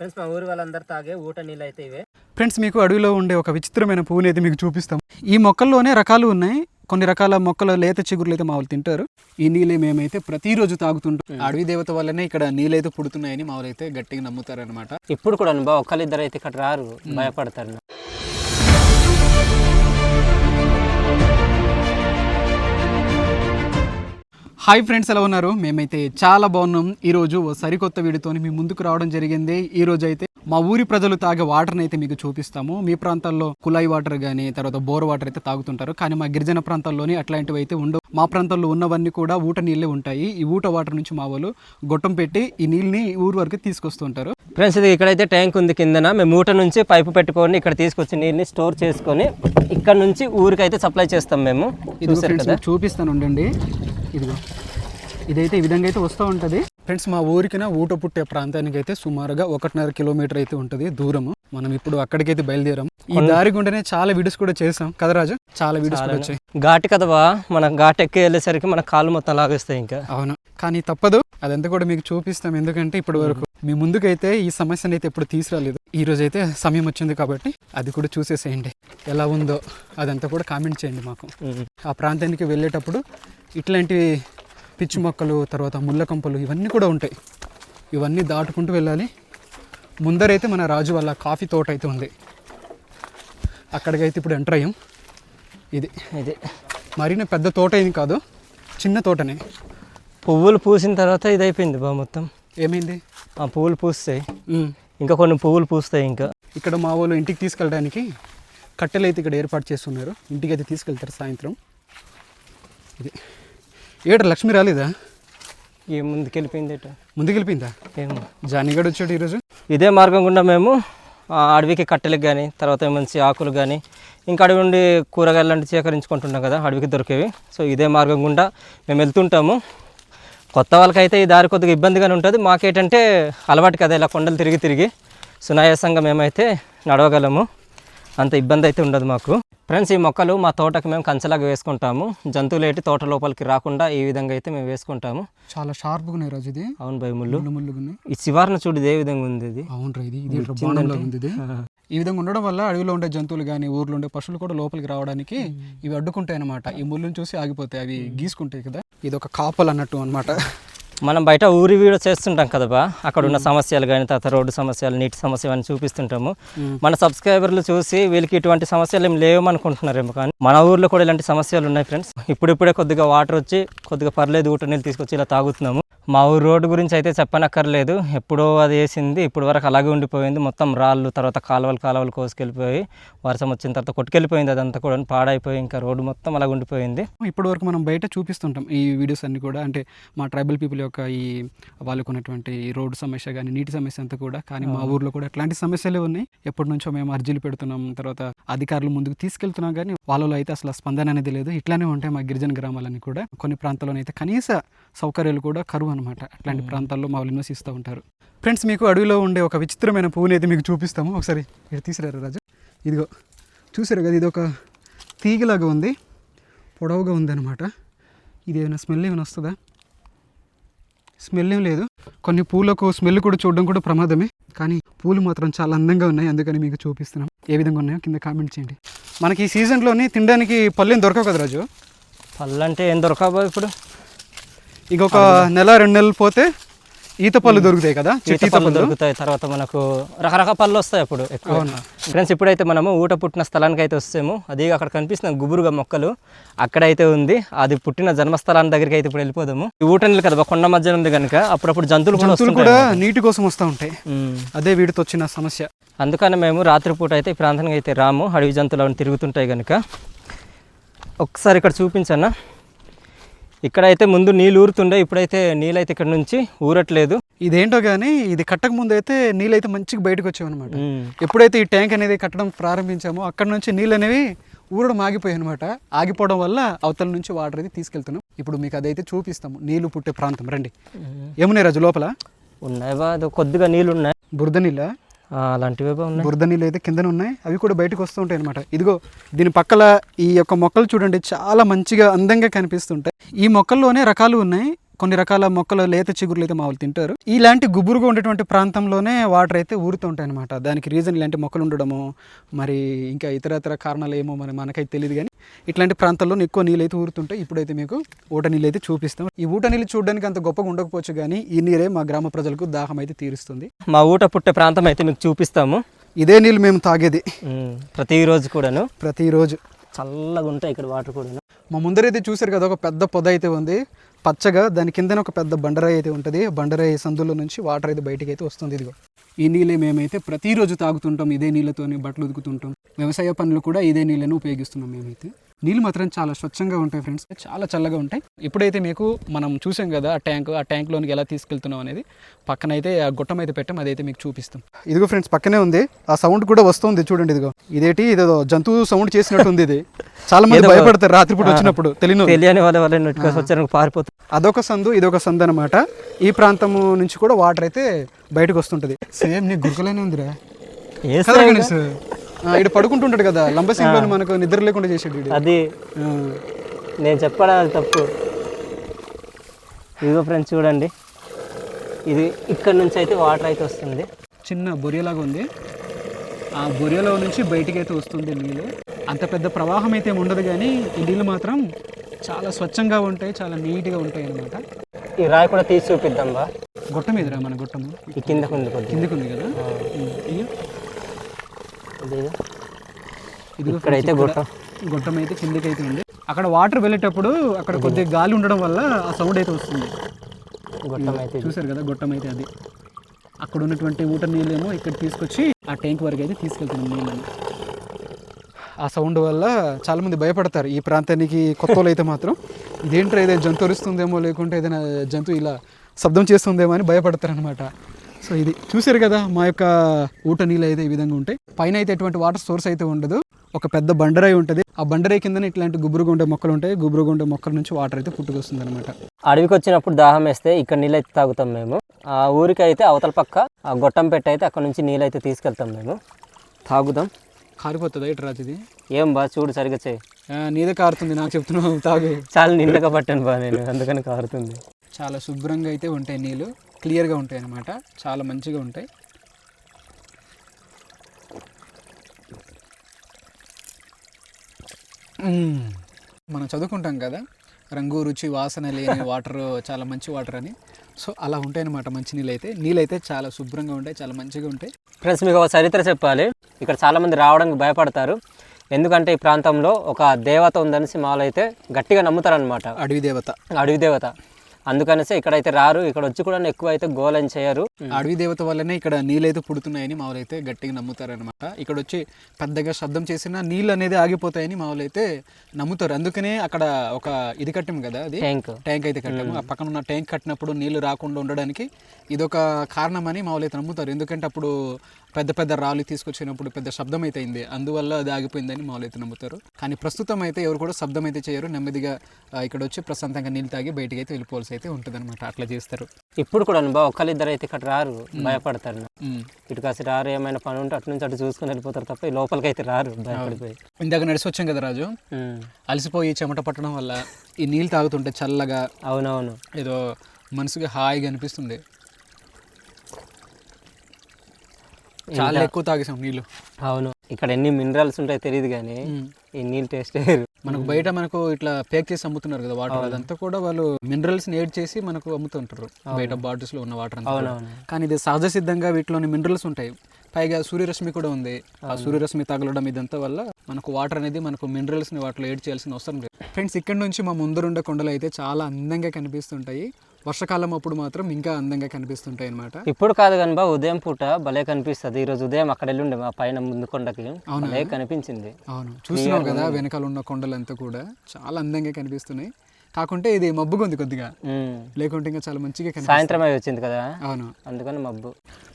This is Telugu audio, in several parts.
ఫ్రెండ్స్ మా ఊరి వాళ్ళందరూ తాగే ఊట నీళ్ళు అయితే ఇవే. ఫ్రెండ్స్ మీకు అడవిలో ఉండే ఒక విచిత్రమైన పువ్వుని అయితే మీకు చూపిస్తాం. ఈ మొక్కల్లోనే రకాలు ఉన్నాయి. కొన్ని రకాల మొక్కల లేత చిగురులు అయితే మామూలు తింటారు. ఈ నీళ్ళే మేమైతే ప్రతిరోజు తాగుతుంటాం. అడవి దేవత వల్లనే ఇక్కడ నీళ్ళైతే పుడుతున్నాయని మామూలు అయితే గట్టిగా నమ్ముతారు అనమాట ఇప్పుడు కూడా బా ఒక్కరిద్దరు అయితే ఇక్కడ రారు భయపడతారు. హాయ్ ఫ్రెండ్స్ ఎలా ఉన్నారు? మేమైతే చాలా బాగున్నాం. ఈ రోజు ఓ సరికొత్త వీడియోతో మీ ముందుకు రావడం జరిగింది. ఈ రోజు అయితే మా ఊరి ప్రజలు తాగే వాటర్ని అయితే మీకు చూపిస్తాము. మీ ప్రాంతాల్లో కుళాయి వాటర్ కానీ తర్వాత బోర్ వాటర్ అయితే తాగుతుంటారు. కానీ మా గిరిజన ప్రాంతాల్లోని అట్లాంటివి అయితే ఉండవు. మా ప్రాంతాల్లో ఉన్నవన్నీ కూడా ఊట నీళ్ళే ఉంటాయి. ఈ ఊట వాటర్ నుంచి మా వాళ్ళు గొట్టం పెట్టి ఈ నీళ్ళని ఊరు వరకు తీసుకొస్తుంటారు. ఫ్రెండ్స్ ఇది ఇక్కడైతే ట్యాంక్ ఉంది కిందన. మేము మూట నుంచి పైపు పెట్టుకొని ఇక్కడ తీసుకొచ్చి నీళ్ళని స్టోర్ చేసుకొని ఇక్కడ నుంచి ఊరికి అయితే సప్లై చేస్తాం మేము. చూపిస్తాను ఉండండి. ఇదిగో. ఇదైతే ఈ విధంగా అయితే వస్తూ ఉంటుంది. ఫ్రెండ్స్ మా ఊరికిన ఊట పుట్టే ప్రాంతానికి అయితే సుమారుగా ఒకటిన్నర కిలోమీటర్ అయితే ఉంటుంది దూరము. మనం ఇప్పుడు అక్కడికైతే బయలుదేరాం. ఈ దారి గుండెనే చాలా వీడియోస్ కూడా చేసాం కదా రాజు? చాలా వీడియోస్ కూడా వచ్చాయి. ఘాటి కదవా? మన ఘాట్ ఎక్కి వెళ్ళేసరికి మన కాళ్ళు మొత్తం లాగేస్తాయి ఇంకా. అవును. కానీ తప్పదు. అదంతా కూడా మీకు చూపిస్తాం. ఎందుకంటే ఇప్పటి వరకు మీ ముందుకైతే ఈ సమస్యను అయితే ఎప్పుడు తీసుకురాలేదు. ఈ రోజు అయితే సమయం వచ్చింది కాబట్టి అది కూడా చూసేసేయండి. ఎలా ఉందో అదంతా కూడా కామెంట్ చేయండి మాకు. ఆ ప్రాంతానికి వెళ్ళేటప్పుడు ఇట్లాంటి పిచ్చి మొక్కలు తర్వాత ముళ్ళ కంపలు ఇవన్నీ కూడా ఉంటాయి. ఇవన్నీ దాటుకుంటూ వెళ్ళాలి. ముందరైతే మన రాజు వాళ్ళ కాఫీ తోట అయితే ఉంది. అక్కడికైతే ఇప్పుడు ఎంటర్ అయ్యాం. ఇది. ఇది. మరీ పెద్ద తోట ఏం కాదు. చిన్న తోటనే. పువ్వులు పూసిన తర్వాత ఇది అయిపోయింది బా మొత్తం. ఏమైంది? ఆ పువ్వులు పూస్తాయి. ఇంకా కొన్ని పువ్వులు పూస్తాయి ఇంకా. ఇక్కడ మా వాళ్ళు ఇంటికి తీసుకెళ్ళడానికి కట్టెలు అయితే ఇక్కడ ఏర్పాటు చేస్తున్నారు. ఇంటికి అయితే తీసుకెళ్తారు సాయంత్రం. ఇది. ఏట లక్ష్మి రాలేదా? ఏ ముందుకు వెళ్ళిపోయింది ఎటు? ముందుకు వెళ్ళిపోయిందా ఏమో. జానీగడ్ వచ్చాడు ఈరోజు? ఇదే మార్గం గుండా మేము అడవికి కట్టెలకు కానీ తర్వాత మంచి ఆకులు కానీ ఇంకా అడవి నుండి కూరగాయలు లాంటివి సేకరించుకుంటున్నాం కదా అడవికి దొరికేవి. సో ఇదే మార్గం గుండా మేము వెళ్తుంటాము. కొత్త వాళ్ళకైతే ఈ దారి కొద్దిగా ఇబ్బందిగానే ఉంటుంది. మాకేంటంటే అలవాటు కదా ఇలా కొండలు తిరిగి తిరిగి. సునాయాసంగా మేమైతే నడవగలము. అంత ఇబ్బంది అయితే ఉండదు మాకు. ఫ్రెండ్స్ ఈ మొక్కలు మా తోటకు మేము కంచెలాగా వేసుకుంటాము. జంతువులు ఏంటి తోట లోపలికి రాకుండా ఈ విధంగా అయితే మేము వేసుకుంటాము. చాలా షార్ప్గా ఉన్నాయి రాజు ఇది. అవును భయ ముళ్ళు. ముళ్ళు ఈ శివార్న చూడు ఏ విధంగా ఉంది ఇది. అవును రా ఇది ఇది ఈ విధంగా ఉండడం వల్ల అడవిలో ఉండే జంతువులు కానీ ఊర్లో ఉండే పశువులు కూడా లోపలికి రావడానికి ఇవి అడ్డుకుంటాయి అన్నమాట. ఈ ముళ్ళుని చూసి ఆగిపోతాయి అవి గీసుకుంటాయి కదా. ఇది ఒక కాపలు అన్నట్టు అన్నమాట. మనం బయట ఊరి వీడియో చేస్తుంటాం కదా బా. అక్కడ ఉన్న సమస్యలు కానీ తర్వాత రోడ్డు సమస్యలు నీటి సమస్య అని చూపిస్తుంటాము. మన సబ్స్క్రైబర్లు చూసి వీళ్ళకి ఇటువంటి సమస్యలు ఏం లేవనుకుంటున్నారేమో కానీ మన ఊర్లో కూడా ఇలాంటి సమస్యలు ఉన్నాయి ఫ్రెండ్స్ ఇప్పుడిప్పుడే కొద్దిగా వాటర్ వచ్చి కొద్దిగా పర్లేదు ఊట నీళ్ళు తీసుకొచ్చి ఇలా తాగుతున్నాము. మా ఊరు రోడ్డు గురించి అయితే చెప్పనక్కర్లేదు. ఎప్పుడో అది వేసింది ఇప్పుడు వరకు అలాగే ఉండిపోయింది. మొత్తం రాళ్ళు తర్వాత కాలువలు కాలువలు కోసుకెళ్ళిపోయి వర్షం వచ్చిన తర్వాత కొట్టుకెళ్ళిపోయింది. అదంతా కూడా పాడైపోయి ఇంకా రోడ్డు మొత్తం అలాగ ఉండిపోయింది. ఇప్పటి వరకు మనం బయట చూపిస్తుంటాం ఈ వీడియోస్ అన్ని కూడా. అంటే మా ట్రైబల్ పీపుల్ యొక్క ఈ వాళ్ళకు ఉన్నటువంటి ఈ రోడ్డు సమస్య కానీ నీటి సమస్య అంతా కూడా. కానీ మా ఊర్లో కూడా ఎట్లాంటి సమస్యలే ఉన్నాయి. ఎప్పటి నుంచో మేము అర్జీలు పెడుతున్నాం. తర్వాత అధికారులు ముందుకు తీసుకెళ్తున్నాం కానీ వాళ్ళలో అయితే అసలు స్పందన అనేది లేదు. ఇట్లానే ఉంటాయి మా గిరిజన గ్రామాలన్నీ కూడా. కొన్ని ప్రాంతాల్లోనే అయితే కనీస సౌకర్యాలు కూడా కరువు అనమాట అట్లాంటి ప్రాంతాల్లో మా వాళ్ళు నివసిస్తూ ఉంటారు. ఫ్రెండ్స్ మీకు అడవిలో ఉండే ఒక విచిత్రమైన పువ్వుని అయితే మీకు చూపిస్తాము. ఒకసారి ఇక్కడ తీసిరారు రాజు? ఇదిగో చూసారు కదా ఇది ఒక తీగలాగా ఉంది. పొడవుగా ఉందన్నమాట ఇది ఏమైనా స్మెల్ ఏమైనా వస్తుందా? స్మెల్ ఏం లేదు. కొన్ని పూలకు స్మెల్ కూడా చూడడం కూడా ప్రమాదమే. కానీ పూలు మాత్రం చాలా అందంగా ఉన్నాయి. అందుకని మీకు చూపిస్తున్నాం. ఏ విధంగా ఉన్నాయో కింద కామెంట్ చేయండి. మనకి ఈ సీజన్లోని తినడానికి పళ్ళు ఏం దొరకవు కదా రాజు? పళ్ళు అంటే ఏం దొరకబో ఇప్పుడు. ఇక ఒక నెల రెండు నెలలు పోతే ఈత పళ్ళు దొరుకుతాయి కదా? ఈత చెట్టు పళ్ళు దొరుకుతాయి. తర్వాత మనకు రకరకాల పళ్ళు వస్తాయి అప్పుడు ఎక్కువ. ఫ్రెండ్స్ ఇప్పుడైతే మనము ఊట పుట్టిన స్థలానికి అయితే వస్తాము. అది అక్కడ కనిపిస్తున్న గుబురుగా మొక్కలు అక్కడైతే ఉంది. అది పుట్టిన జన్మస్థలాన్ని దగ్గరికి అయితే ఇప్పుడు వెళ్ళిపోదాము. ఈ ఊట నీళ్ళు కదా కొండ మధ్యన ఉంది కనుక అప్పుడప్పుడు జంతువులు కూడా జంతువులు కూడా నీటి కోసం వస్తూ ఉంటాయి. అదే వీటితో వచ్చిన సమస్య. అందుకని మేము రాత్రిపూట అయితే ఈ ప్రాంతానికి అయితే రాము. అడవి జంతువులు తిరుగుతుంటాయి కనుక ఒకసారి ఇక్కడ చూపించన్నా ఇక్కడైతే ముందు నీళ్ళు ఊరుతుండే ఇప్పుడైతే నీళ్ళు అయితే ఇక్కడ నుంచి ఊరట్లేదు. ఇదేంటో కానీ ఇది కట్టక ముందు అయితే నీళ్ళు అయితే మంచిగా బయటకు వచ్చావన్నమాట. ఉమ్. ఎప్పుడైతే ఈ ట్యాంక్ అనేది కట్టడం ప్రారంభించామో అక్కడ నుంచి నీళ్ళు అనేవి ఊరడం ఆగిపోయాయి అనమాట ఆగిపోవడం వల్ల అవతల నుంచి వాటర్ అయితే తీసుకెళ్తున్నాం. ఇప్పుడు మీకు అదైతే చూపిస్తాము. నీళ్ళు పుట్టే ప్రాంతం. రండి. ఏమున్నాయి రాజు లోపల? ఉన్నాయి అది కొద్దిగా నీళ్ళు ఉన్నాయి బురద నీళ్ళ? అలాంటివి ఉన్నాయి బురద నీళ్ళు అయితే కిందన ఉన్నాయి. అవి కూడా బయటకు వస్తూ ఉంటాయి అనమాట ఇదిగో దీని పక్కల ఈ యొక్క మొక్కలు చూడండి చాలా మంచిగా అందంగా కనిపిస్తుంటాయి. ఈ మొక్కల్లోనే రకాలు ఉన్నాయి. కొన్ని రకాల మొక్కలు లేత చిగురులు అయితే మా వాళ్ళు తింటారు. ఇలాంటి గుబురుగా ఉండేటువంటి ప్రాంతంలోనే వాటర్ అయితే ఊరుతూ ఉంటాయి అనమాట దానికి రీజన్ ఇలాంటి మొక్కలు ఉండడము మరి ఇంకా ఇతర ఇతర కారణాలు ఏమో మరి మనకైతే తెలియదు కానీ ఇట్లాంటి ప్రాంతాల్లో ఎక్కువ నీళ్ళు అయితే ఊరుతుంటాయి. ఇప్పుడైతే మీకు ఊట నీళ్ళు అయితే చూపిస్తాం. ఈ ఊట నీళ్ళు చూడడానికి అంత గొప్పగా ఉండకపోవచ్చు కానీ ఈ నీరే మా గ్రామ ప్రజలకు దాహం అయితే తీరుస్తుంది. మా ఊట పుట్టే ప్రాంతం అయితే మీకు చూపిస్తాము. ఇదే నీళ్ళు మేము తాగేది. ప్రతిరోజు కూడాను? ప్రతిరోజు చల్లగా ఉంటాయి ఇక్కడ వాటర్ కూడా మా ముందరైతే చూసారు కదా ఒక పెద్ద పొద అయితే ఉంది. పచ్చగా దాని కిందన ఒక పెద్ద బండరాయి అయితే ఉంటుంది. బండరాయి సందులో నుంచి వాటర్ అయితే బయటికి అయితే వస్తుంది ఇదిగో. ఈ నీళ్ళే మేమైతే ప్రతిరోజు తాగుతుంటాం ఇదే నీళ్ళతోనే బట్టలు ఉతుకుతుంటాం. వ్యవసాయ పనులు కూడా ఇదే నీళ్ళను ఉపయోగిస్తున్నాం మేమైతే. నీళ్ళు మాత్రం చాలా స్వచ్ఛంగా ఉంటాయి ఫ్రెండ్స్ చాలా చల్లగా ఉంటాయి. ఇప్పుడైతే మీకు మనం చూసాం కదా ఆ ట్యాంక్ ఆ ట్యాంక్లోనికి ఎలా తీసుకెళ్తున్నాం అనేది. పక్కన అయితే ఆ గుట్టం అయితే పెట్టాం అదైతే మీకు చూపిస్తాం. ఇదిగో ఫ్రెండ్స్ పక్కనే ఉంది. ఆ సౌండ్ కూడా వస్తుంది చూడండి ఇదిగో. ఇదేటి? ఇదేదో జంతువు సౌండ్ చేసినట్టుంది ఇది. చాలా మంది భయపడతారు రాత్రిపూట వచ్చినప్పుడు తెలియను తెలియని వాళ్ళ వాళ్ళ నెట్టుకొని వచ్చారు పారిపోతారు అదొక సందు ఇదొక సందు అనమాట ఈ ప్రాంతము నుంచి కూడా వాటర్ అయితే బయటకు వస్తుంటది. సేమ్ నీ గురుకులనే ఉందిరా. ఇక్కడ పడుకుంటుంటాడు కదా లంబసింగ్లో మనకు నిద్ర లేకుండా చేసాడు. అది నేను చెప్పడం అది తప్పు. ఇదిగో ఫ్రెండ్స్ చూడండి. ఇది ఇక్కడ నుంచి అయితే వాటర్ అయితే వస్తుంది. చిన్న బొరియలాగా ఉంది. ఆ బొరియలో నుంచి బయటికి అయితే వస్తుంది నీళ్ళు. అంత పెద్ద ప్రవాహం అయితే ఉండదు కానీ ఈ నీళ్ళు మాత్రం చాలా స్వచ్ఛంగా ఉంటాయి చాలా నీట్గా ఉంటాయి అన్నమాట. ఈ రాయి కూడా తీసి చూపిద్దాం బా. గుట్ట మీదరా మన గుట్టము? ఈ కిందకు ఉంది కొద్దిగా కిందికి ఉంది కదా ఇక్కడైతే గుట్ట గుట్టం. అయితే కిందకి అయితే ఉంది. అక్కడ వాటర్ వెళ్ళేటప్పుడు అక్కడ కొద్దిగా గాలి ఉండడం వల్ల ఆ సౌండ్ అయితే వస్తుంది. గుట్టం అయితే. చూసారు కదా గొట్టం అయితే అది. అక్కడ ఉన్నటువంటి ఊట నీళ్ళేమో ఇక్కడ తీసుకొచ్చి ఆ ట్యాంక్ వరకు అయితే తీసుకెళ్తున్నాం నీళ్ళని. ఆ సౌండ్ వల్ల చాలా మంది భయపడతారు ఈ ప్రాంతానికి కొత్త అయితే మాత్రం. ఇదేంట్రా ఏదైనా జంతువు అరుస్తుందేమో లేకుంటే ఏదైనా జంతువు ఇలా శబ్దం చేస్తుందేమో అని భయపడతారు అనమాట సో ఇది చూసారు కదా మా యొక్క ఊట నీళ్ళు అయితే ఈ విధంగా ఉంటాయి. పైన అయితే ఎటువంటి వాటర్ సోర్స్ అయితే ఉండదు. ఒక పెద్ద బండరాయి ఉంటుంది. ఆ బండరాయి కింద ఇట్లాంటి గుబురుగా ఉండే మొక్కలు ఉంటాయి. గుబురుగా ఉండే మొక్కల నుంచి వాటర్ అయితే పుట్టుకొస్తుంది అనమాట అడవికి వచ్చినప్పుడు దాహం వేస్తే ఇక్కడ నీళ్ళు అయితే తాగుతాం మేము. ఆ ఊరికి అయితే అవతల పక్క ఆ గొట్టం పెట్టి అయితే అక్కడ నుంచి నీళ్ళు అయితే తీసుకెళ్తాం మేము. తాగుదాం. కారిపోతుందా ఇటు రాజు ఇది? ఏం బా చూడు సరిగ్గా చేయి నీదే కారుతుంది నాకు చెప్తున్నావు తాగు. చాలా నిండుగా పట్టాను బా నేను అందుకని కారుతుంది. చాలా శుభ్రంగా అయితే ఉంటాయి నీళ్ళు. క్లియర్గా ఉంటాయి అన్నమాట. చాలా మంచిగా ఉంటాయి. మనం చదువుకుంటాం కదా రంగు రుచి వాసన లేని వాటర్ చాలా మంచి వాటర్ అని. సో అలా ఉంటాయి అన్నమాట మంచి నీళ్ళు అయితే నీళ్ళు అయితే చాలా శుభ్రంగా ఉంటాయి చాలా మంచిగా ఉంటాయి. ఫ్రెండ్స్ మీకు ఒక చరిత్ర చెప్పాలి. ఇక్కడ చాలా మంది రావడానికి భయపడతారు. ఎందుకంటే ఈ ప్రాంతంలో ఒక దేవత ఉందనేసి మాలో అయితే గట్టిగా నమ్ముతారనమాట అడవి దేవత. అడవి దేవత. అందుకనేసి ఇక్కడైతే రారు ఇక్కడ వచ్చి కూడా ఎక్కువ అయితే గోలని చేయరు. అడవి దేవత వల్లనే ఇక్కడ నీళ్ళు అయితే పుడుతున్నాయని మామూలు అయితే గట్టిగా నమ్ముతారనమాట ఇక్కడ వచ్చి పెద్దగా శబ్దం చేసినా నీళ్ళు అనేది ఆగిపోతాయని మామూలు అయితే నమ్ముతారు. అందుకనే అక్కడ ఒక ఇది కట్టాం కదా అది? ట్యాంక్ ట్యాంక్ అయితే కట్టాము. ఆ పక్కన ఉన్న ట్యాంక్ కట్టినప్పుడు నీళ్ళు రాకుండా ఉండడానికి ఇదొక కారణమని మామూలు అయితే నమ్ముతారు. ఎందుకంటే అప్పుడు పెద్ద పెద్ద రాళ్ళు తీసుకొచ్చినప్పుడు పెద్ద శబ్దం అయితే అయింది. అందువల్ల అది ఆగిపోయిందని మామూలు అయితే నమ్ముతారు. కానీ ప్రస్తుతం అయితే ఎవరు కూడా శబ్దం అయితే చేయరు. నెమ్మదిగా ఇక్కడ వచ్చి ప్రశాంతంగా నీళ్ళు తాగి బయటికి అయితే వెళ్ళిపోవాల్సి అయితే ఉంటుంది అట్లా చేస్తారు. ఇప్పుడు కూడా బా ఒకళ్ళిద్దరు అయితే ఇక్కడ రారు. భయపడతారు. ఇటు కాసి రారు ఏమైనా పని ఉంటే అటు నుంచి అటు చూసుకుని వెళ్ళిపోతారు తప్ప ఈ లోపలికి అయితే రారు భయపడిపోయి. ఇందాక నడిచి వచ్చాం కదా రాజు. అలసిపోయి చెమట పట్టడం వల్ల ఈ నీళ్ళు తాగుతుంటే చల్లగా అవునవును. ఏదో మనసుకి హాయిగా అనిపిస్తుంది. చాలా ఎక్కువ తాగేసాం నీళ్ళు. అవును. ఇక్కడ ఎన్ని మినరల్స్ ఉంటాయో తెలియదు కానీ ఈ నీళ్ళు టేస్ట్ వేరు. మనకు బయట మనకు ఇట్లా ప్యాక్ చేసి అమ్ముతున్నారు కదా వాటర్ అదంతా కూడా వాళ్ళు మినరల్స్ యాడ్ చేసి మనకు అమ్ముతుంటారు. బయట బాటిల్స్లో ఉన్న వాటర్ అంతా కానీ ఇది సహజ సిద్ధంగా వీటిలోని మినరల్స్ ఉంటాయి. పైగా సూర్యరశ్మి కూడా ఉంది. ఆ సూర్యరశ్మి తగలడం ఇదంతా వల్ల మనకు వాటర్ అనేది మనకు మినరల్స్ని వాటిలో యాడ్ చేయాల్సిన అవసరం లేదు. ఫ్రెండ్స్ ఇక్కడ నుంచి మా ముందరుండే కొండలు అయితే చాలా అందంగా కనిపిస్తుంటాయి. వర్షాకాలం అప్పుడు మాత్రం ఇంకా అందంగా కనిపిస్తుంటాయి అన్నమాట ఇప్పుడు కాదు కానీ బా ఉదయం పూట భలే కనిపిస్తుంది. ఈ రోజు ఉదయం అక్కడ వెళ్ళి ఉండే మా పైన ముందు కొండకి భలే కనిపించింది. అవును. చూస్తున్నావు కదా వెనకాల ఉన్న కొండలంతా కూడా. చాలా అందంగా కనిపిస్తున్నాయి. కాకుంటే ఇది మబ్బుగా ఉంది కొద్దిగా. లేకుంటే ఇంకా చాలా మంచిగా సాయంత్రం అయి వచ్చింది కదా? అవును. అందుకని మబ్బు.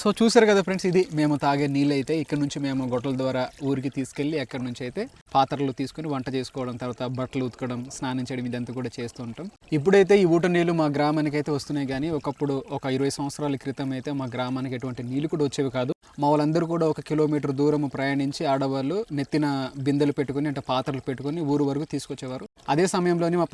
సో చూసారు కదా ఫ్రెండ్స్ ఇది మేము తాగే నీళ్ళు అయితే ఇక్కడ నుంచి మేము గొట్టల ద్వారా ఊరికి తీసుకెళ్ళి అక్కడ నుంచి అయితే పాత్రలు తీసుకుని వంట చేసుకోవడం తర్వాత బట్టలు ఉతకడం స్నానం చేయడం ఇదంతా కూడా చేస్తూ ఉంటాం. ఇప్పుడైతే ఈ ఊట నీళ్ళు మా గ్రామానికి అయితే వస్తున్నాయి కానీ ఒకప్పుడు ఒక ఇరవై సంవత్సరాల క్రితం అయితే మా గ్రామానికి ఎటువంటి నీళ్ళు కూడా వచ్చేవి కాదు. మా వాళ్ళందరూ కూడా ఒక కిలోమీటర్ దూరం ప్రయాణించి ఆడవాళ్ళు నెత్తిన బిందెలు పెట్టుకుని అంటే పాత్రలు పెట్టుకుని ఊరు వరకు తీసుకొచ్చేవారు. అదే సమయంలోని మా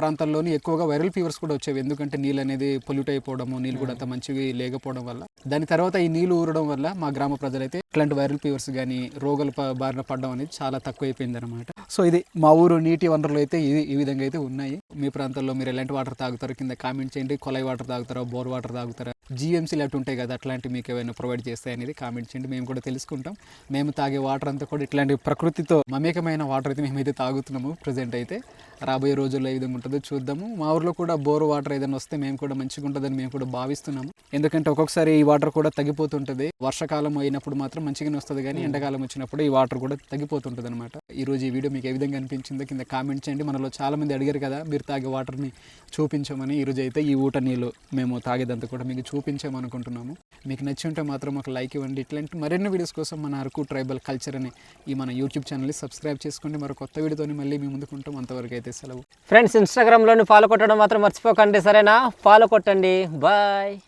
ప్రాంతాల్లోని ఎక్కువగా వైరల్ ఫీవర్స్ కూడా వచ్చేవి. ఎందుకంటే నీళ్ళు అనేది పొల్యూట్ అయిపోవడము నీళ్ళు కూడా అంత మంచివి లేకపోవడం వల్ల. దాని తర్వాత ఈ నీళ్ళు ఊరడం వల్ల మా గ్రామ ప్రజలైతే ఇట్లాంటి వైరల్ ఫీవర్స్ కానీ రోగాల బారిన పడడం అనేది చాలా తక్కువైపోయింది అనమాట సో ఇది మా ఊరు నీటి వనరులు అయితే ఇది ఈ విధంగా అయితే ఉన్నాయి. మీ ప్రాంతంలో మీరు ఎలాంటి వాటర్ తాగుతారో కింద కామెంట్ చేయండి. కొలై వాటర్ తాగుతారా బోర్ వాటర్ తాగుతారా జిఎంసీ లాంటి ఉంటాయి కదా అట్లాంటివి మీకు ఏమైనా ప్రొవైడ్ చేస్తాయి అనేది కామెంట్ చేయండి. మేము కూడా తెలుసుకుంటాం. మేము తాగే వాటర్ అంతా కూడా ఇట్లాంటి ప్రకృతితో మమేకమైన వాటర్ అయితే మేమైతే తాగుతున్నాము ప్రజెంట్ అయితే. రాబోయే రోజుల్లో ఏ విధంగా ఉంటుందో చూద్దాము. మా ఊర్లో కూడా బోర్ వాటర్ ఏదైనా వస్తే మేము కూడా మంచిగా ఉంటుందని మేము కూడా భావిస్తున్నాము. ఎందుకంటే ఒక్కొక్కసారి ఈ వాటర్ కూడా తగ్గిపోతుంటుంది. వర్షాకాలం అయినప్పుడు మాత్రం మంచిగానే వస్తుంది కానీ ఎండాకాలం వచ్చినప్పుడు ఈ వాటర్ కూడా తగ్గిపోతుంటుంది అనమాట ఈ రోజు ఈ వీడియో మీకు ఏ విధంగా అనిపించిందో కింద కామెంట్ చేయండి. మనలో చాలా మంది అడిగారు కదా మీరు తాగే వాటర్ని చూపించమని. ఈ రోజు అయితే ఈ ఊట నీళ్ళు మేము తాగేదంతా కూడా మీకు చూపించామనుకుంటున్నాము. మీకు నచ్చి ఉంటే మాత్రం ఒక లైక్ ఇవ్వండి. ఇట్లాంటి మరిన్ని వీడియోస్ కోసం మన అరకు ట్రైబల్ కల్చర్ అని ఈ మన యూట్యూబ్ ఛానల్ని సబ్స్క్రైబ్ చేసుకోండి. మరో కొత్త వీడియోతోని మళ్ళీ మీ ముందుకుంటాం అంతవరకు అయితే సెలవు. ఫ్రెండ్స్ ఇన్స్టాగ్రామ్లోని ఫాలో కొట్టడం మాత్రం మర్చిపోకండి. సరేనా? ఫాలో కొట్టండి. బాయ్